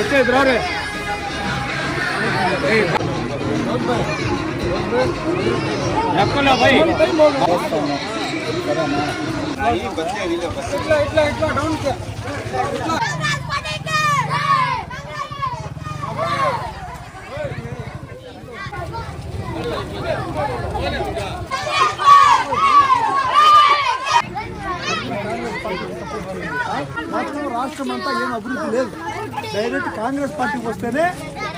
Oke, berare. ભાઈ એટલા એટલા એટલા ડાઉન છે એટલા రాష్ట్రం రాష్ట్రం అంతా ఏం అభివృద్ధి లేదు. డైరెక్ట్ కాంగ్రెస్ పార్టీకి వస్తేనే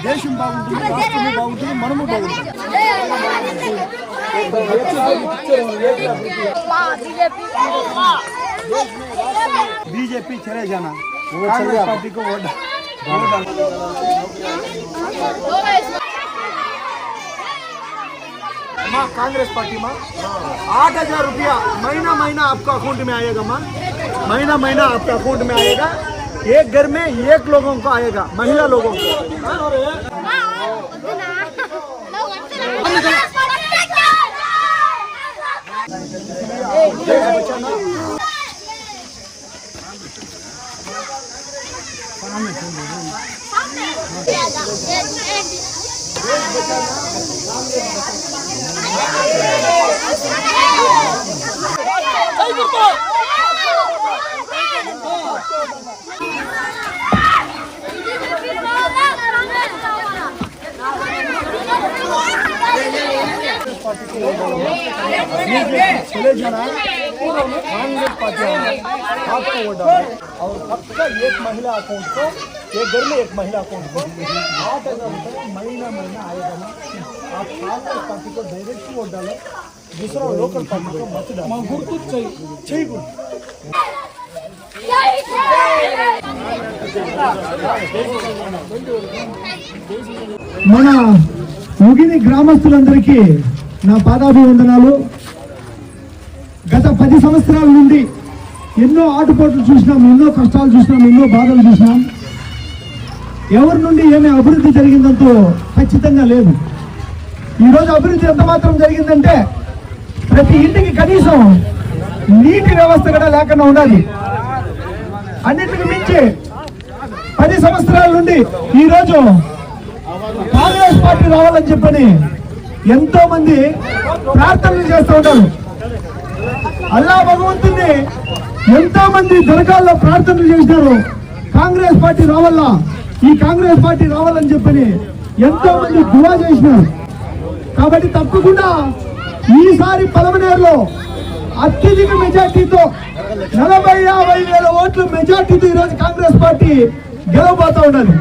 దేశం బాగుంటుంది రాష్ట్రమే బాగుంటుంది మనము బాగుంటుంది. బీజేపీ చలే జానా కాంగ్రెస్ పార్టీకి ఓడ माँ कांग्रेस पार्टी माँ। आठ हज़ार रुपया महीना महीना आपका अकाउंट में आएगा माँ महीना महीना आपका अकाउंट में आएगा। एक घर में एक लोगों को आएगा, महिला लोगों को। ছেলে জানা चले जाना कांग्रेस पार्टी आपको वोट डालना और सबका एक महिला अकाउंट को एक घर में एक महिला अकाउंट को आठ हजार रुपये महीना महीना आएगा ना आप कांग्रेस पार्टी को डायरेक्ट वोट डालो दूसरा लोकल पार्टी को मत डालो गुर्तु चाहिए चाहिए गुर्तु మన ముగిని గ్రామస్తులందరికీ నా పాదాభివందనాలు గత పది సంవత్సరాల నుండి ఎన్నో ఆటుపోట్లు చూసినాం ఎన్నో కష్టాలు చూసినాం ఎన్నో బాధలు చూసినాం. ఎవరి నుండి ఏమి అభివృద్ధి జరిగిందంటూ ఖచ్చితంగా లేదు. ఈరోజు అభివృద్ధి ఎంత మాత్రం జరిగిందంటే ప్రతి ఇంటికి కనీసం నీటి వ్యవస్థ కూడా లేకుండా ఉండాలి. అన్నింటికి మించి పది సంవత్సరాల నుండి ఈరోజు కాంగ్రెస్ పార్టీ రావాలని చెప్పని ఎంతో మంది ప్రార్థనలు చేస్తూ ఉంటారు. అల్లా భగవంతుని ఎంతో మంది దరగాల్లో ప్రార్థనలు చేశారు. కాంగ్రెస్ పార్టీ రావాలా? ఈ కాంగ్రెస్ పార్టీ రావాలని చెప్పని ఎంతో మంది దువా చేసినారు. కాబట్టి తప్పకుండా ఈసారి పలమనేరులో అత్యధిక మెజార్టీతో నలభై యాభై వేల ఓట్ల మెజార్టీతో ఈరోజు కాంగ్రెస్ పార్టీ గెలవబోతా ఉన్నది.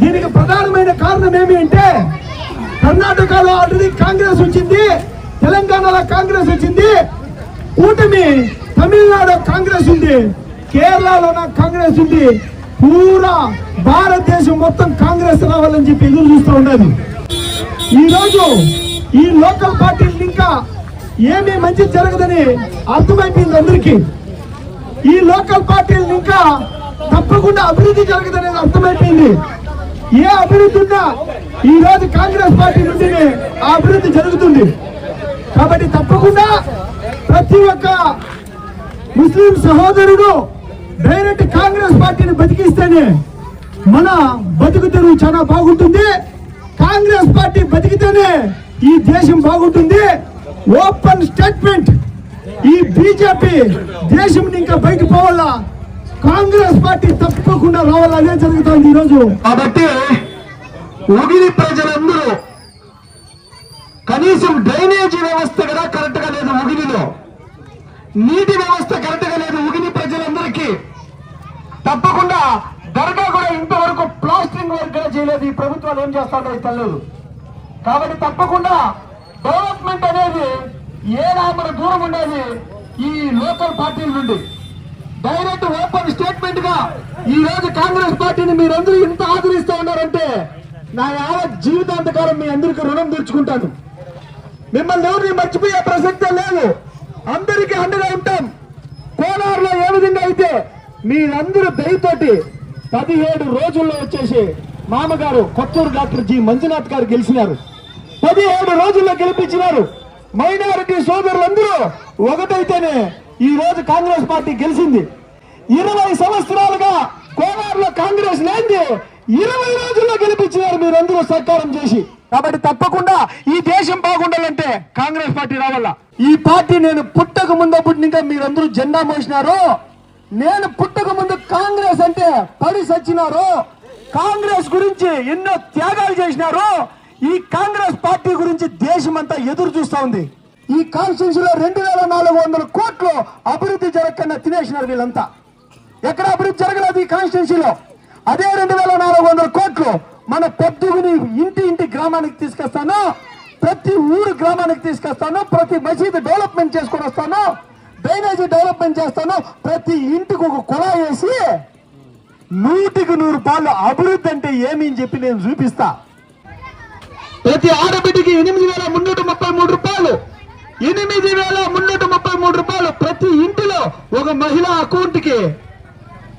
దీనికి ప్రధానమైన కారణం ఏమి అంటే కర్ణాటకలో ఆల్రెడీ కాంగ్రెస్ వచ్చింది తెలంగాణలో కాంగ్రెస్ వచ్చింది. కూటమి తమిళనాడు కాంగ్రెస్ ఉంది కేరళలో కాంగ్రెస్ ఉంది పూరా భారతదేశం మొత్తం కాంగ్రెస్ రావాలని చెప్పి ఎదురు చూస్తూ ఉన్నది. ఈరోజు ఈ లోకల్ పార్టీలు ఇంకా ఏమీ మంచి జరగదని అర్థమైపోయింది అందరికీ. ఈ లోకల్ పార్టీలు ఇంకా తప్పకుండా అభివృద్ధి జరగదనేది అర్థమైపోయింది. ఏ అభివృద్ధి ఉన్నా ఈ రోజు కాంగ్రెస్ పార్టీ నుండి ఆ అభివృద్ధి జరుగుతుంది. కాబట్టి తప్పకుండా ప్రతి ఒక్క ముస్లిం సహోదరుడు డైరెక్ట్ కాంగ్రెస్ పార్టీని బతికిస్తేనే మన బతుకు తెరువు చాలా బాగుంటుంది. కాంగ్రెస్ పార్టీ బతికితేనే ఈ దేశం బాగుంటుంది. ఓపెన్ స్టేట్మెంట్ ఈ బీజేపీ దేశం ఇంకా బయట పోవాలా? కాంగ్రెస్ పార్టీ తప్పకుండా రావాలా? అదే జరుగుతుంది ఈరోజు. కాబట్టి ఉగిరి ప్రజలందరూ కనీసం డ్రైనేజీ వ్యవస్థ కూడా కరెక్ట్గా లేదు ఉగిరిలో నీటి వ్యవస్థ కరెక్ట్గా లేదు. ఉగిని ప్రజలందరికీ తప్పకుండా దర్గా కూడా ఇంతవరకు ప్లాస్టింగ్ వర్క్ కూడా చేయలేదు. ఈ ప్రభుత్వాలు ఏం చేస్తారో తెలియదు కాబట్టి తప్పకుండా డెవలప్మెంట్ అనేది ఏ రామర దూరం ఉండేది ఈ లోకల్ పార్టీల నుండి. డైరెక్ట్ ఓపెన్ స్టేట్మెంట్గా ఈ రోజు కాంగ్రెస్ పార్టీని మీరందరూ ఇంత ఆదరిస్తూ ఉన్నారంటే నా యావత్ జీవితాంతకాలం మీ అందరికీ రుణం తీర్చుకుంటాను. మిమ్మల్ని ఎవరిని మర్చిపోయే ప్రసక్తే లేదు. అందరికీ అండగా ఉంటాం. కోలారులో ఏ విధంగా అయితే మీరందరూ దయతోటి పదిహేడు రోజుల్లో వచ్చేసి మామగారు కొత్తూరు డాక్టర్ జి మంజునాథ్ గారు గెలిచినారు. పదిహేడు రోజుల్లో గెలిపించినారు. మైనారిటీ సోదరులందరూ ఒకటైతేనే ఈ రోజు కాంగ్రెస్ పార్టీ గెలిచింది. ఇరవై సంవత్సరాలుగా కోలారులో కాంగ్రెస్ లేని ఇరవై రోజుల్లో గెలిపించినారు మీరందరూ సత్కారం చేసి. కాబట్టి తప్పకుండా ఈ దేశం బాగుండాలంటే కాంగ్రెస్ పార్టీ రావాలా? ఈ పార్టీ నేను పుట్టక ముందప్పుడు ఇంకా మీరందరూ జెండా మోసినారు? నేను పుట్టక ముందు కాంగ్రెస్ అంటే పడి సచ్చినారు? కాంగ్రెస్ గురించి ఎన్నో త్యాగాలు చేసినారు? ఈ కాంగ్రెస్ పార్టీ గురించి దేశం అంతా ఎదురు చూస్తా ఉంది. ఈ కాన్స్టిట్యూన్సీలో రెండు వేల నాలుగు వందల కోట్లు అభివృద్ధి జరగకుండా తినేసినారు వీళ్ళంతా. ఎక్కడ అభివృద్ధి జరగలేదు ఈ కాన్స్టిట్యూన్సీలో? అదే రెండు వేల నాలుగు వందల కోట్లు మన పెద్దగుని ఇంటి ఇంటి గ్రామానికి తీసుకొస్తాను ప్రతి ఊరు గ్రామానికి తీసుకొస్తాను ప్రతి మసీదు డెవలప్మెంట్ చేసుకొని వస్తాను డ్రైనేజీ డెవలప్మెంట్ చేస్తాను ప్రతి ఇంటికి ఒక కుళాయి వేసి నూటికి నూరు పాలు అభివృద్ధి అంటే ఏమి అని చెప్పి నేను చూపిస్తా. ప్రతి ఆడబిడ్డకి ఎనిమిది వేల మున్నూట ముప్పై మూడు రూపాయలు ఎనిమిది వేల మున్నూట ముప్పై మూడు రూపాయలు ప్రతి ఇంటిలో ఒక మహిళ అకౌంట్కి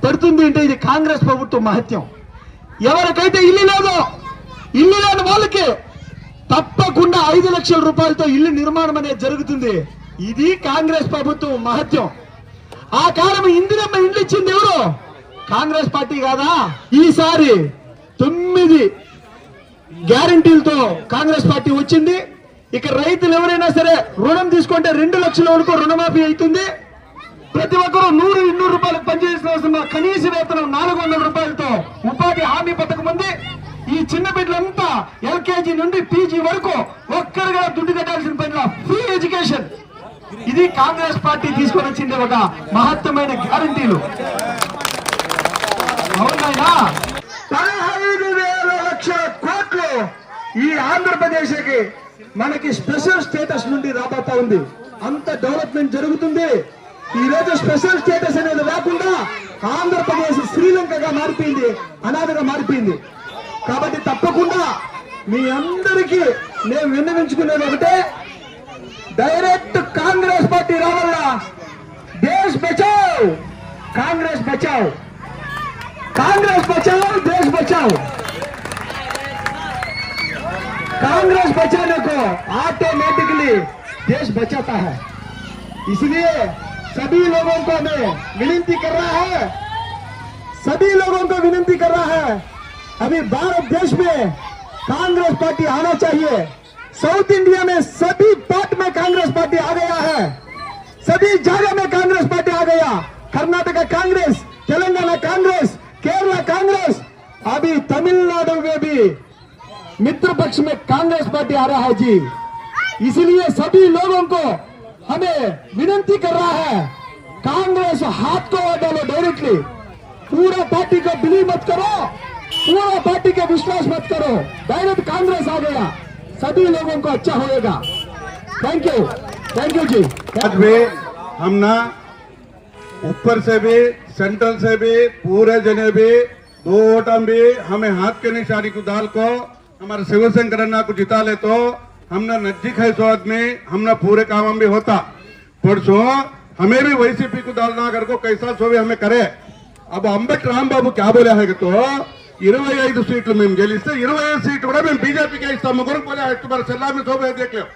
పడుతుంది అంటే ఇది కాంగ్రెస్ ప్రభుత్వం మహత్యం. ఎవరికైతే ఇల్లు లేదో ఇల్లు లేని వాళ్ళకి తప్పకుండా ఐదు లక్షల రూపాయలతో ఇల్లు నిర్మాణం అనేది జరుగుతుంది. ఇది కాంగ్రెస్ ప్రభుత్వం మహత్యం. ఆ కాలం ఇందిరమ్మ ఇండ్లు ఇచ్చింది ఎవరు? కాంగ్రెస్ పార్టీ కాదా? ఈసారి తొమ్మిది గ్యారంటీలతో కాంగ్రెస్ పార్టీ వచ్చింది. ఇక రైతులు ఎవరైనా సరే రుణం తీసుకుంటే రెండు లక్షల వరకు రుణమాఫీ అవుతుంది. ప్రతి ఒక్కరూ నూరు ఇన్నూరు రూపాయలు పనిచేసిన కనీస వేతనం నాలుగు వందల రూపాయలతో ఉపాధి హామీ పథకం ఉంది ఈ చిన్న బిడ్డలంతా నుండి పీజీ వరకు ఒక్కరుగా దుడ్డు కట్టాల్సిన పనిలో ఫ్రీ ఎడ్యుకేషన్ ఇది కాంగ్రెస్ పార్టీ తీసుకొని వచ్చింది ఒక మహత్తమైన గ్యారంటీలు. అవునాయినా పదహైదు వేల లక్షల కోట్లు ఈ ఆంధ్రప్రదేశ్ మనకి స్పెషల్ స్టేటస్ నుండి రాబోతా ఉంది. అంత డెవలప్మెంట్ జరుగుతుంది. ఈ రోజు స్పెషల్ స్టేటస్ అనేది రాకుండా ఆంధ్రప్రదేశ్ శ్రీలంకగా మారిపోయింది అనాథగా మారిపోయింది. కాబట్టి తప్పకుండా మీ అందరికీ నేను విన్నవించుకునేది ఒకటే డైరెక్ట్ కాంగ్రెస్ పార్టీ రావాలా దేశ్ బచావ్ కాంగ్రెస్ బచావ్ कांग्रेस बचाओ देश बचाओ कांग्रेस बचाने को ऑटोमेटिकली देश बचाता है इसलिए सभी लोगों को मैं विनती कर रहा है सभी लोगों को विनती कर रहा है अभी भारत देश में कांग्रेस पार्टी आना चाहिए। साउथ इंडिया में सभी पार्ट में कांग्रेस पार्टी आ गया है। सभी जगह में कांग्रेस पार्टी आ गया। कर्नाटका कांग्रेस, तेलंगाना कांग्रेस, केरला कांग्रेस, अभी तमिलनाडु में भी मित्र पक्ष में कांग्रेस पार्टी आ रहा है जी। इसलिए सभी लोगों को हमें विनती कर रहा है, कांग्रेस हाथ को डालो डायरेक्टली पूरा पार्टी को बिलीव मत करो। पूरा पार्टी के विश्वास मत करो। डायरेक्ट कांग्रेस आ गया। सभी लोगों को अच्छा होएगा। थैंक यू थैंक यू जी। आज भी हम ना ऊपर से भी सेंट्रल से भी, पूरे जने भी, दो ओटम भी, हमें हाथ के निशानी को दाल को, हमारे शिवशंकर को जिता ले तो हमने नज़दीक है सो आदमी हम हमने पूरे काम भी होता। परसों, हमें भी वैसी पी को डालना करको कैसा सो भी हमें करे। अब अम्बेट राम बाबू क्या बोले है तो ఇరవై ఐదు సీట్లు మేము గెలిస్తే ఇరవై ఐదు సీట్లు కూడా మేము బీజేపీకి ఇస్తాం ముగ్గురు పోలే మరి సెల్లామి శోభలేం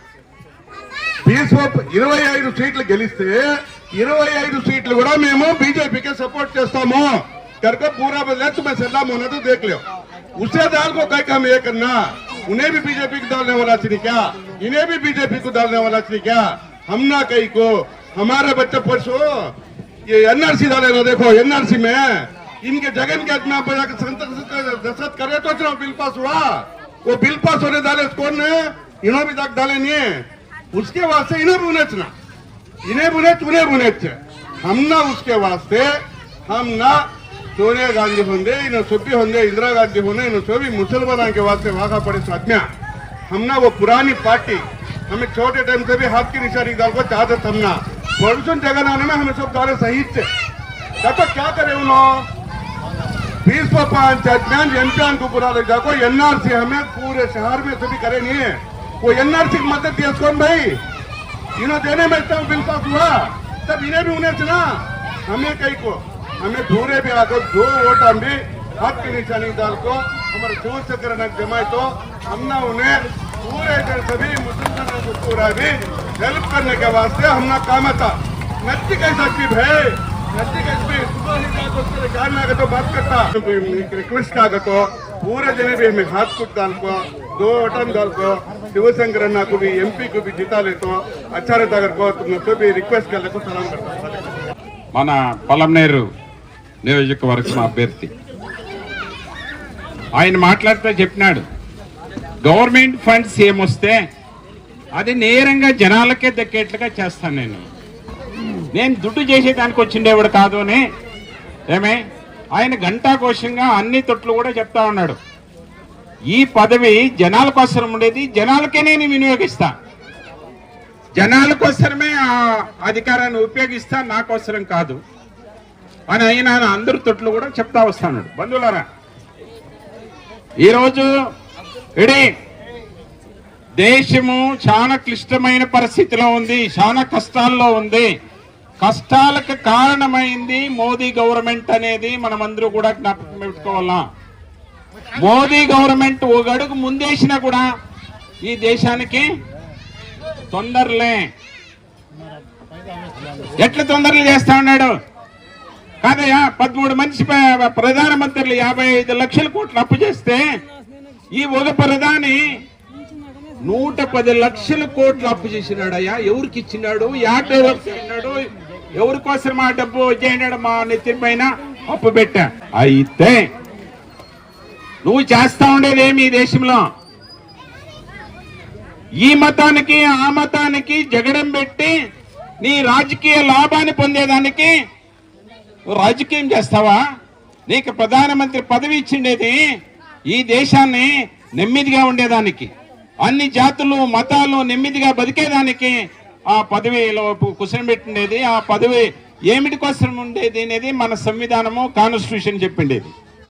బీసోప్ ఇరవై ఐదు సీట్లు గెలిస్తే ఇరవై ఐదు సీట్లు కూడా మేము బీజేపీకి సపోర్ట్ చేస్తాము కనుక పూరా बदले तुम्हें सलाम होना तो देख लो उससे दाल को कई कम ये करना उन्हें भी बीजेपी को डालने वाला चाहिए क्या इन्हें भी बीजेपी को डालने वाला चाहिए क्या हम ना कई को हमारे बच्चे परसों ये एनआरसी डालेगा देखो एनआरसी में इनके जगन के अपना दशरथ करे तो चलो, बिल पास हुआ। वो बिल पास होने डाले कौन ने इन्हों भी दाग डाले नहीं है। उसके वास्ते इन्हें बुनेच ना इन्हें बुनेच उन्हें बुनेच हम ना उसके वास्ते, हम ना सोनिया गांधी ಸೋನಿಯಾ ಗಾಂಧಿ ಹೊಂದೆ ಇನ್ನು ಸೊಪ್ಪಿ ಹೊಂದೆ ಇಂದಿರಾ ಗಾಂಧಿ ಹೊಂದೆ मुसलमान के वास्ते ವಾಸ್ತೆ पड़े साधना हम ना वो पुरानी पार्टी, हमें छोटे टाइम से भी हाथ की निशानी डाल को चाहते थमना प्रदूषण जगह आने में हमें सब डाले सही थे। क्या करे उन्होंने बीस को पाँच जजमेंट एमपीआन को बुरा लग। जाको एनआरसी हमें पूरे शहर में सभी करे नहीं है। वो एनआरसी की मदद दिया कौन भाई। इन्हों देने में इतना बिल पास हुआ, तब इन्हें भी उन्हें चुना। हमें कहीं को, हमें पूरे भी आकर दो वोट हम भी हाथ की निशानी डाल को हमारे शिव चक्र जमाए तो हमने उन्हें पूरे के सभी मुसलमानों को पूरा भी हेल्प करने के वास्ते हमने काम था नज़दीक ऐसा की है नज़दीक ऐसी गाना का तो बात करता रिक्वेस्ट का तो पूरे जने भी हमें हाथ कुट डाल को दो बटन डाल को शिवशंकर अन्ना को भी एमपी को भी जिता ले तो अच्छा रहता अगर को तुम तो भी रिक्वेस्ट कर ले को सलाम करता మన పొలంనేరు నియోజకవర్గం అభ్యర్థి ఆయన మాట్లాడుతూ చెప్పినాడు గవర్నమెంట్ ఫండ్స్ ఏమొస్తే అది నేరంగా జనాలకే దక్కేట్లుగా చేస్తాను నేను నేను దుడ్డు చేసేదానికి వచ్చిండేవాడు కాదు అని ఏమే? ఆయన ఘంటాఘోషంగా అన్ని తొట్లు కూడా చెప్తా ఉన్నాడు. ఈ పదవి జనాల కోసం ఉండేది జనాలకే నేను వినియోగిస్తా. జనాల కోసమే ఆ అధికారాన్ని ఉపయోగిస్తా నా కోసరం కాదు. అని ఆయన అందరు తొట్లు కూడా చెప్తా వస్తాడు బంధువులారా ఈరోజు ఇడి దేశము చాలా క్లిష్టమైన పరిస్థితిలో ఉంది చాలా కష్టాల్లో ఉంది. కష్టాలకు కారణమైంది మోదీ గవర్నమెంట్ అనేది మనమందరూ కూడా జ్ఞాపకం పెట్టుకోవాలా మోదీ గవర్నమెంట్ ఒక అడుగు ముందేసినా కూడా ఈ దేశానికి తొందరలే. ఎట్లా తొందరలు చేస్తా ఉన్నాడు? కాదయ్యా పదమూడు మనిషి ప్రధానమంత్రులు యాభై ఐదు లక్షల కోట్లు అప్పు చేస్తే ఈ ఒక ప్రధాని నూట పది లక్షల కోట్లు అప్పు చేసినాడయ్యా. ఎవరికి ఇచ్చినాడు? యాట ఎవరికి ఇచ్చినాడు. ఎవరి కోసం ఆ డబ్బు చేయనాడు మా నెత్తి పైన అప్పు పెట్టా? అయితే నువ్వు చేస్తా ఉండేది ఏమి ఈ దేశంలో? ఈ మతానికి ఆ మతానికి జగడం పెట్టి నీ రాజకీయ లాభాన్ని పొందేదానికి రాజకీయం చేస్తావా? నీకు ప్రధానమంత్రి పదవి ఇచ్చిండేది ఈ దేశాన్ని నెమ్మదిగా ఉండేదానికి అన్ని జాతులు మతాలు నెమ్మదిగా బతికేదానికి ఆ పదవిలో కుసరం పెట్టిండేది ఆ పదవి ఏమిటి కోసం ఉండేది అనేది మన సంవిధానము కాన్స్టిట్యూషన్ చెప్పిండేది.